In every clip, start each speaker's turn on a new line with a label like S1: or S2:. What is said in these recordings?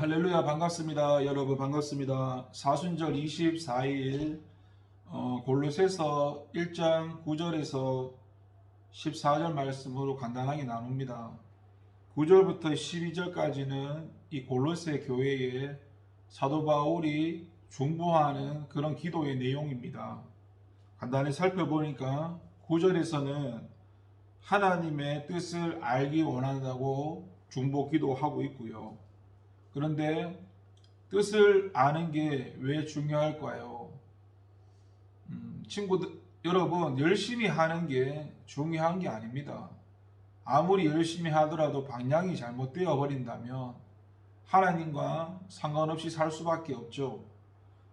S1: 할렐루야 반갑습니다. 여러분 반갑습니다. 사순절 24일 어, 골로새서 1장 9절에서 14절 말씀으로 간단하게 나눕니다. 9절부터 12절까지는 이 골로새 교회에 사도 바울이 중보하는 그런 기도의 내용입니다. 간단히 살펴보니까 9절에서는 하나님의 뜻을 알기 원한다고 중보 기도하고 있고요. 그런데 뜻을 아는 게 왜 중요할까요? 음, 친구들, 여러분, 열심히 하는 게 중요한 게 아닙니다. 아무리 열심히 하더라도 방향이 잘못되어 버린다면 하나님과 상관없이 살 수밖에 없죠.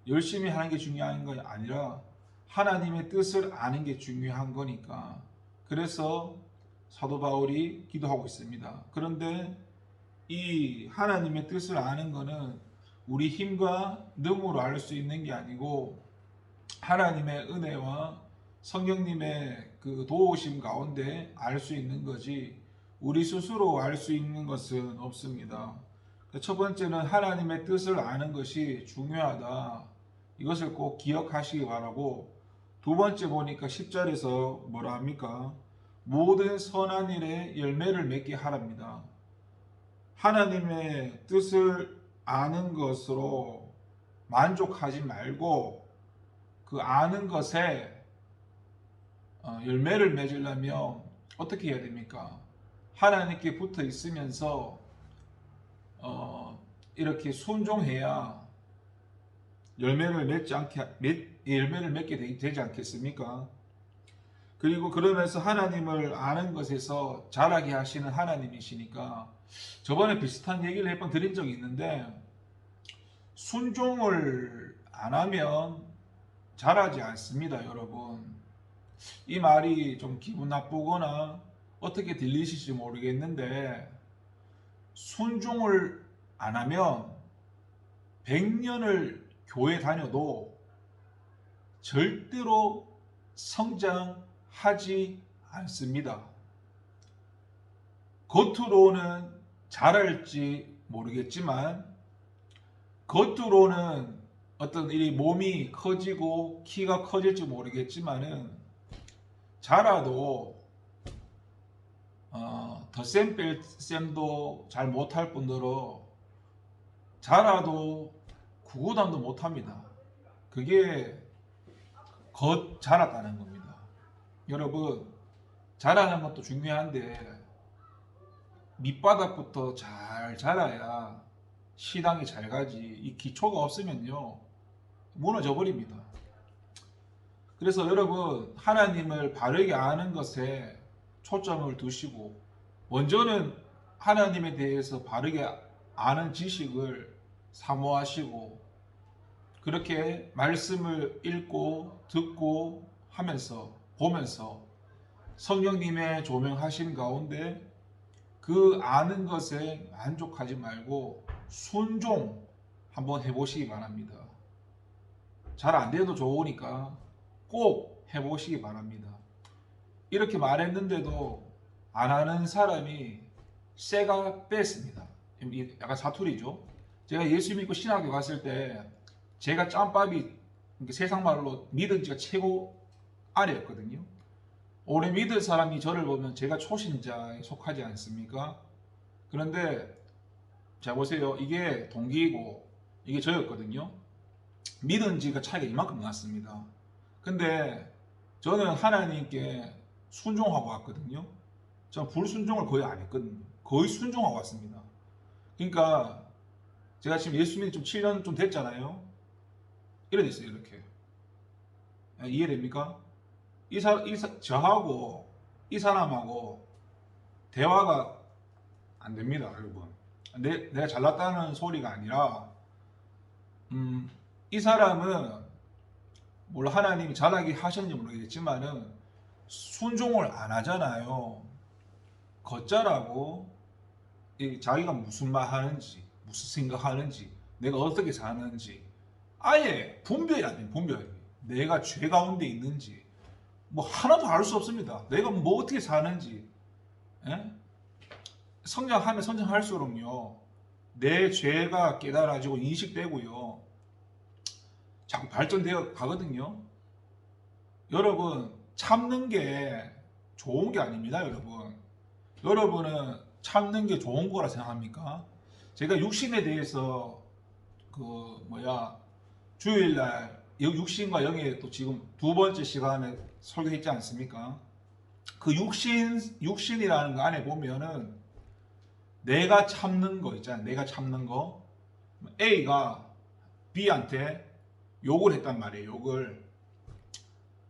S1: 열심히 하는 게 중요한 건 아니라 하나님의 뜻을 아는 게 중요한 거니까. 그래서 사도 바울이 기도하고 있습니다. 그런데 이 하나님의 뜻을 아는 것은 우리 힘과 능으로 알 수 있는 게 아니고 하나님의 은혜와 성령님의 그 도우심 가운데 알 수 있는 거지 우리 스스로 알 수 있는 것은 없습니다. 첫 번째는 하나님의 뜻을 아는 것이 중요하다. 이것을 꼭 기억하시기 바라고 두 번째 보니까 10절에서 뭐라 합니까? 모든 선한 일에 열매를 맺게 하랍니다. 하나님의 뜻을 아는 것으로 만족하지 말고 그 아는 것에 어, 열매를 맺으려면 어떻게 해야 됩니까? 하나님께 붙어 있으면서 어, 이렇게 순종해야 열매를 맺지 않게 맺, 열매를 맺게 되- 되지 않겠습니까? 그리고 그러면서 하나님을 아는 것에서 자라게 하시는 하나님이시니까 저번에 비슷한 얘기를 몇 번 드린 적이 있는데 순종을 안 하면 자라지 않습니다, 여러분. 이 말이 좀 기분 나쁘거나 어떻게 들리실지 모르겠는데 순종을 안 하면 100년을 교회 다녀도 절대로 성장하지 않습니다. 겉으로는 잘할지 모르겠지만 겉으로는 어떤 이 몸이 커지고 키가 커질지 모르겠지만은 자라도 어, 덧셈 뺄셈도 잘 못할 뿐더러 자라도 구구단도 못합니다. 그게 겉 자랐다는 겁니다. 여러분 자라는 것도 중요한데 밑바닥부터 잘 자라야 시당이 잘 가지 이 기초가 없으면요 무너져 버립니다. 그래서 여러분 하나님을 바르게 아는 것에 초점을 두시고 먼저는 하나님에 대해서 바르게 아는 지식을 사모하시고 그렇게 말씀을 읽고 듣고 하면서 보면서 성령님의 조명하심 가운데 그 아는 것에 만족하지 말고 순종 한번 해보시기 바랍니다. 잘 안 돼도 좋으니까 꼭 해보시기 바랍니다. 이렇게 말했는데도 안 하는 사람이 쇠가 뺐습니다. 약간 사투리죠. 제가 예수 믿고 신학교 갔을 때 제가 짬밥이 세상 말로 믿은 지가 최고 아래였거든요. 오래 믿을 사람이 저를 보면 제가 초신자에 속하지 않습니까? 그런데 자 보세요. 이게 동기이고 이게 저였거든요. 믿은 지가 차이가 이만큼 났습니다. 근데 저는 하나님께 순종하고 왔거든요. 저는 불순종을 거의 안 했거든요. 거의 순종하고 왔습니다. 그러니까 제가 지금 예수 믿은 좀 7년 좀 됐잖아요. 이래 됐어요, 이렇게. 아, 이해됩니까? 이 사, 이 사, 저하고 이 사람하고 대화가 안 됩니다, 여러분. 내, 내가 잘났다는 소리가 아니라, 음, 이 사람은 물론 하나님이 잘하게 하셨는지 모르겠지만은 순종을 안 하잖아요. 걷자라고 이 자기가 무슨 말 하는지, 무슨 생각하는지, 내가 어떻게 사는지 아예 분별이 안 돼, 분별이. 내가 죄 가운데 있는지 뭐 하나도 알 수 없습니다. 내가 뭐 어떻게 사는지 예? 성장하면 성장할수록요 내 죄가 깨달아지고 인식되고요. 자꾸 발전되어 가거든요. 여러분 참는 게 좋은 게 아닙니다, 여러분. 여러분은 참는 게 좋은 거라 생각합니까? 제가 육신에 대해서 그 뭐야 주일날 육신과 영의 또 지금 두 번째 시간에 설교했지 않습니까? 그 육신 육신이라는 거 안에 보면은 내가 참는 거 있잖아요. 내가 참는 거 A가 B한테 욕을 했단 말이에요. 욕을.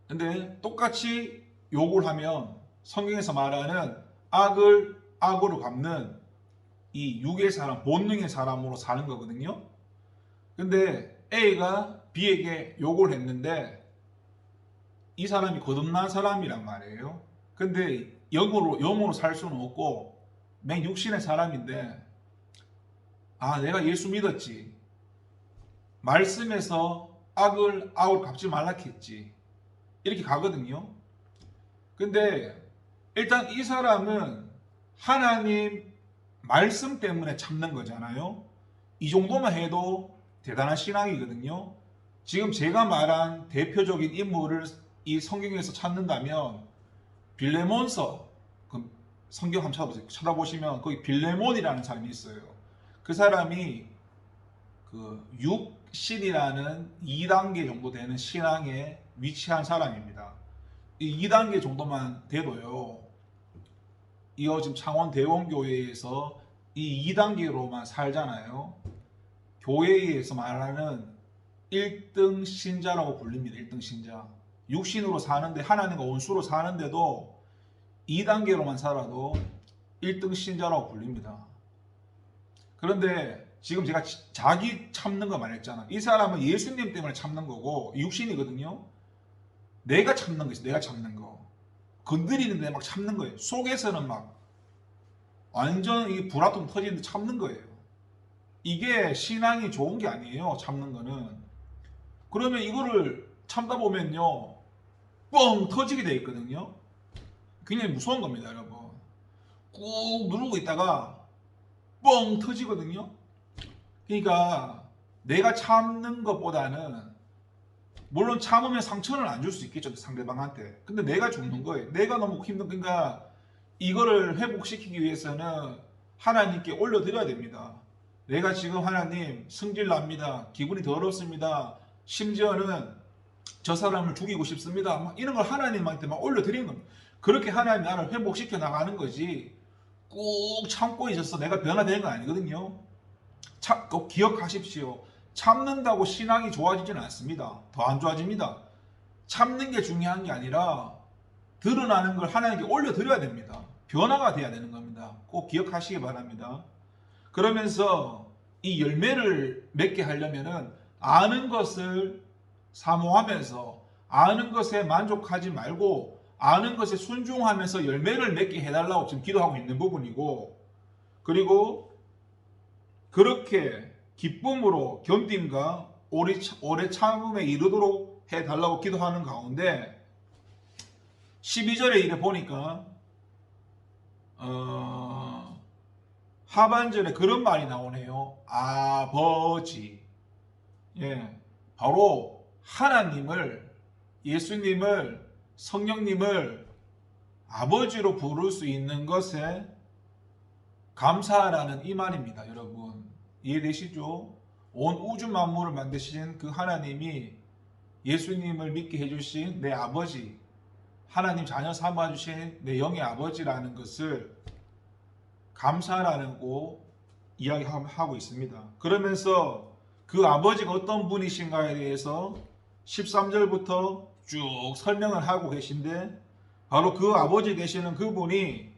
S1: 근데 똑같이 욕을 하면 성경에서 말하는 악을 악으로 갚는 이 육의 사람, 본능의 사람으로 사는 거거든요. 근데 A가 B에게 욕을 했는데 이 사람이 거듭난 사람이란 말이에요. 근데 영으로 영으로 살 수는 없고 맨 육신의 사람인데 아 내가 예수 믿었지. 말씀에서 악을 악으로 갚지 말라 했지. 이렇게 가거든요. 근데 일단 이 사람은 하나님 말씀 때문에 참는 거잖아요. 이 정도만 해도 대단한 신앙이거든요. 지금 제가 말한 대표적인 인물을 이 성경에서 찾는다면 빌레몬서 그 성경 한번 찾아보세요. 찾아보시면 거기 빌레몬이라는 사람이 있어요. 그 사람이 그 육신이라는 2단계 정도 되는 신앙에 위치한 사람입니다. 이 2단계 정도만 돼도요. 이어 지금 창원 대원교회에서 이 2단계로만 살잖아요. 교회에서 말하는 1등 신자라고 불립니다. 1등 신자. 육신으로 사는데 하나님과 원수로 사는데도 2단계로만 살아도 1등 신자라고 불립니다. 그런데 지금 제가 자기 참는 거 말했잖아. 이 사람은 예수님 때문에 참는 거고 육신이거든요. 내가 참는 거지. 내가 참는 거. 건드리는데 막 참는 거예요. 속에서는 막 완전 이 불화통 터지는데 참는 거예요. 이게 신앙이 좋은 게 아니에요. 참는 거는. 그러면 이거를 참다 보면요. 뻥 터지게 돼 있거든요. 굉장히 무서운 겁니다, 여러분. 꾹 누르고 있다가 뻥 터지거든요. 그러니까 내가 참는 것보다는 물론 참으면 상처는 안줄 수 있겠죠 상대방한테 근데 내가 죽는 거예요 내가 너무 힘든 그러니까 이거를 회복시키기 위해서는 하나님께 올려드려야 됩니다 내가 지금 하나님 승질 납니다 기분이 더럽습니다 심지어는 저 사람을 죽이고 싶습니다 막 이런 걸 하나님한테 막 올려드리는 겁니다 그렇게 하나님 나를 회복시켜 나가는 거지 꾹 참고 있어서 내가 변화되는 건 아니거든요 참, 꼭 기억하십시오 참는다고 신앙이 좋아지지는 않습니다. 더 안 좋아집니다. 참는 게 중요한 게 아니라 드러나는 걸 하나님께 올려드려야 됩니다. 변화가 돼야 되는 겁니다. 꼭 기억하시기 바랍니다. 그러면서 이 열매를 맺게 하려면은 아는 것을 사모하면서 아는 것에 만족하지 말고 아는 것에 순종하면서 열매를 맺게 해달라고 지금 기도하고 있는 부분이고 그리고 그렇게 기쁨으로 견딤과 오래, 참음에 이르도록 해달라고 기도하는 가운데 12절에 이래 보니까 어, 하반절에 그런 말이 나오네요. 아버지. 예. 바로 하나님을 예수님을 성령님을 아버지로 부를 수 있는 것에 감사하라는 이 말입니다, 여러분. 이해되시죠? 온 우주 만물을 만드신 그 하나님이 예수님을 믿게 해주신 내 아버지, 하나님 자녀 삼아주신 내 영의 아버지라는 것을 감사라고 이야기하고 있습니다. 그러면서 그 아버지가 어떤 분이신가에 대해서 13절부터 쭉 설명을 하고 계신데 바로 그 아버지 되시는 그분이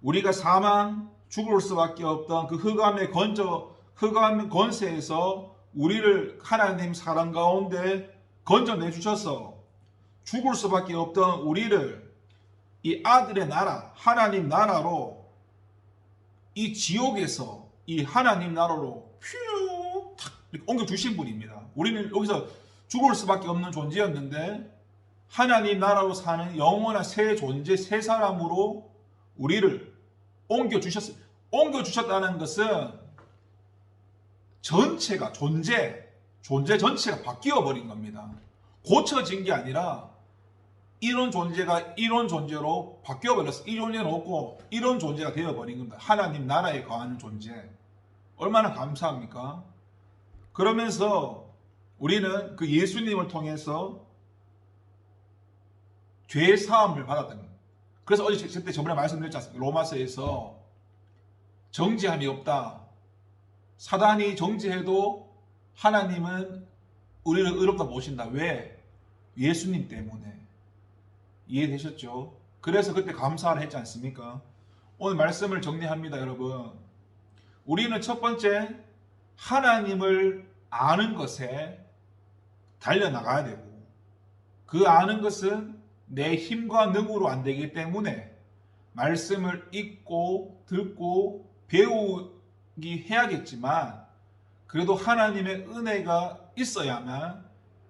S1: 우리가 사망 죽을 수밖에 없던 그 흑암의 건져 흑암 권세에서 우리를 하나님 사랑 가운데 건져내 주셔서 죽을 수밖에 없던 우리를 이 아들의 나라, 하나님 나라로 이 지옥에서 이 하나님 나라로 퓨 이렇게 옮겨 주신 분입니다. 우리는 여기서 죽을 수밖에 없는 존재였는데 하나님 나라로 사는 영원한 새 존재, 새 사람으로 우리를 옮겨 주셨어요. 옮겨 주셨다는 것은 전체가 존재, 존재 전체가 바뀌어 버린 겁니다. 고쳐진 게 아니라 이런 존재가 이런 존재로 바뀌어 버렸어. 이 존재는 없고 이런 존재가 되어 버린 겁니다. 하나님 나라에 거하는 존재. 얼마나 감사합니까? 그러면서 우리는 그 예수님을 통해서 죄 사함을 받았던 겁니다. 그래서 어제 그때 저번에 말씀드렸지 않습니까? 로마서에서 정죄함이 없다. 사단이 정죄해도 하나님은 우리를 의롭다 보신다. 왜? 예수님 때문에. 이해되셨죠? 그래서 그때 감사를 했지 않습니까? 오늘 말씀을 정리합니다, 여러분. 우리는 첫 번째 하나님을 아는 것에 달려나가야 되고 그 아는 것은 내 힘과 능으로 안 되기 때문에 말씀을 읽고 듣고 배우기 해야겠지만 그래도 하나님의 은혜가 있어야만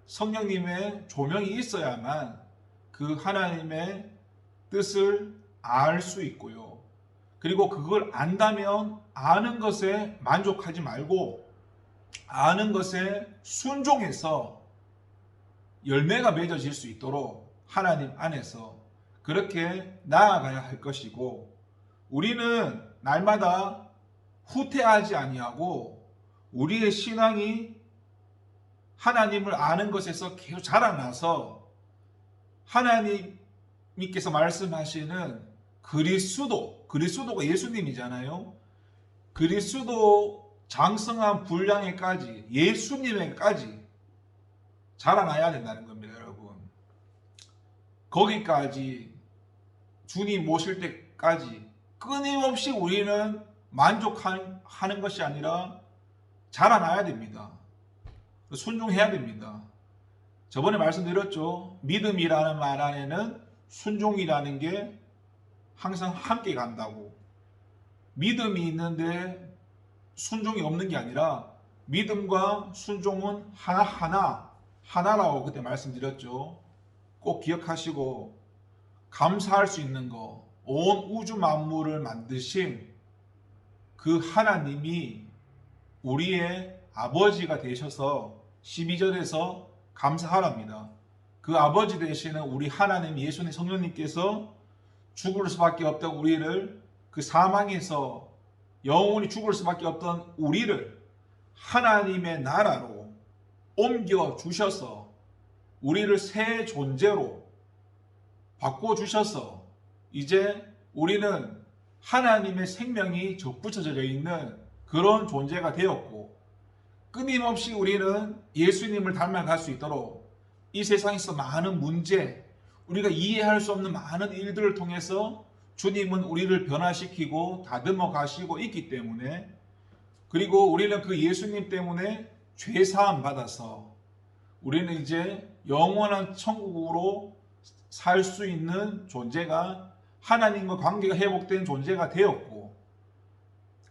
S1: 성령님의 조명이 있어야만 그 하나님의 뜻을 알 수 있고요. 그리고 그걸 안다면 아는 것에 만족하지 말고 아는 것에 순종해서 열매가 맺어질 수 있도록 하나님 안에서 그렇게 나아가야 할 것이고 우리는 날마다 후퇴하지 아니하고 우리의 신앙이 하나님을 아는 것에서 계속 자라나서 하나님께서 말씀하시는 그리스도, 그리스도가 예수님이잖아요. 그리스도 장성한 분량에까지 예수님에까지 자라나야 된다는 겁니다, 여러분. 거기까지 주님 모실 때까지 끊임없이 우리는 만족하는 것이 아니라 자라나야 됩니다. 순종해야 됩니다. 저번에 말씀드렸죠. 믿음이라는 말 안에는 순종이라는 게 항상 함께 간다고. 믿음이 있는데 순종이 없는 게 아니라 믿음과 순종은 하나하나 하나라고 그때 말씀드렸죠. 꼭 기억하시고 감사할 수 있는 거, 온 우주 만물을 만드신 그 하나님이 우리의 아버지가 되셔서 12절에서 감사하랍니다. 그 아버지 되시는 우리 하나님 예수님 성령님께서 죽을 수밖에 없던 우리를 그 사망에서 영원히 죽을 수밖에 없던 우리를 하나님의 나라로 옮겨 주셔서 우리를 새 존재로 바꿔 주셔서 이제 우리는 하나님의 생명이 접붙여져 있는 그런 존재가 되었고 끊임없이 우리는 예수님을 닮아갈 수 있도록 이 세상에서 많은 문제, 우리가 이해할 수 없는 많은 일들을 통해서 주님은 우리를 변화시키고 다듬어 가시고 있기 때문에 그리고 우리는 그 예수님 때문에 죄 사함 받아서 우리는 이제 영원한 천국으로 살 수 있는 존재가 하나님과 관계가 회복된 존재가 되었고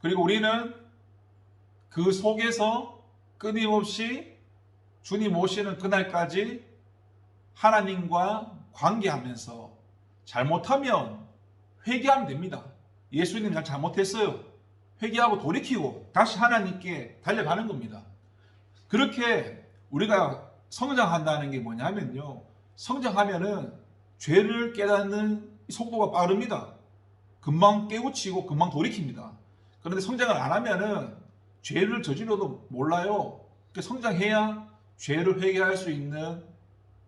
S1: 그리고 우리는 그 속에서 끊임없이 주님 오시는 그날까지 하나님과 관계하면서 잘못하면 회개하면 됩니다. 예수님 잘 잘못했어요. 회개하고 돌이키고 다시 하나님께 달려가는 겁니다. 그렇게 우리가 성장한다는 게 뭐냐면요. 성장하면은 죄를 깨닫는 속도가 빠릅니다. 금방 깨우치고 금방 돌이킵니다. 그런데 성장을 안 하면은 죄를 저질러도 몰라요. 그러니까 성장해야 죄를 회개할 수 있는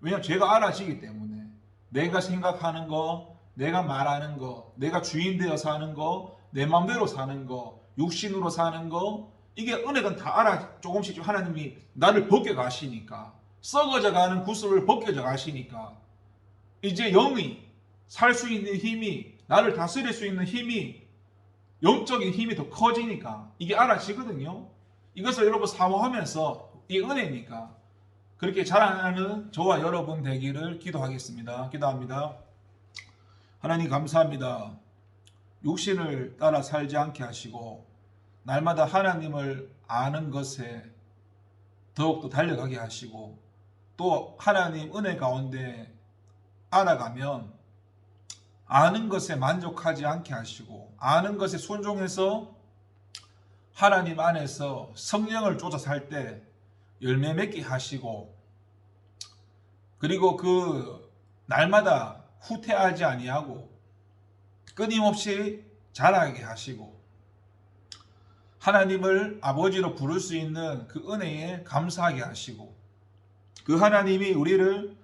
S1: 왜냐하면 죄가 알아지기 때문에 내가 생각하는 거, 내가 말하는 거, 내가 주인 되어 사는 거, 내 마음대로 사는 거, 육신으로 사는 거 이게 은혜가 다 알아 조금씩 하나님이 나를 벗겨 가시니까 썩어져 가는 구슬을 벗겨져 가시니까 이제 영이 살 수 있는 힘이 나를 다스릴 수 있는 힘이 영적인 힘이 더 커지니까 이게 알아지거든요. 이것을 여러분 사모하면서 이 은혜니까 그렇게 자라나는 저와 여러분 되기를 기도하겠습니다. 기도합니다. 하나님 감사합니다. 육신을 따라 살지 않게 하시고 날마다 하나님을 아는 것에 더욱더 달려가게 하시고 또 하나님 은혜 가운데 알아가면 아는 것에 만족하지 않게 하시고 아는 것에 순종해서 하나님 안에서 성령을 쫓아 살 때 열매 맺게 하시고 그리고 그 날마다 후퇴하지 아니하고 끊임없이 자라게 하시고 하나님을 아버지로 부를 수 있는 그 은혜에 감사하게 하시고 그 하나님이 우리를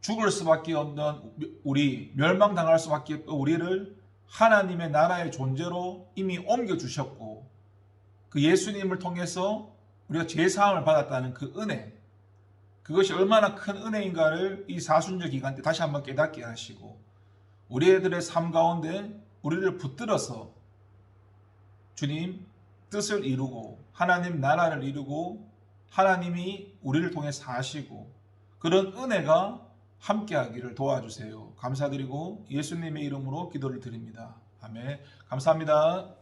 S1: 죽을 수밖에 없는 우리 멸망당할 수밖에 없는 우리를 하나님의 나라의 존재로 이미 옮겨 주셨고 그 예수님을 통해서 우리가 죄 사함을 받았다는 그 은혜 그것이 얼마나 큰 은혜인가를 이 사순절 기간 때 다시 한번 깨닫게 하시고 우리들의 삶 가운데 우리를 붙들어서 주님 뜻을 이루고 하나님 나라를 이루고 하나님이 우리를 통해 사시고 그런 은혜가 함께하기를 도와주세요. 감사드리고 예수님의 이름으로 기도를 드립니다. 아멘. 감사합니다.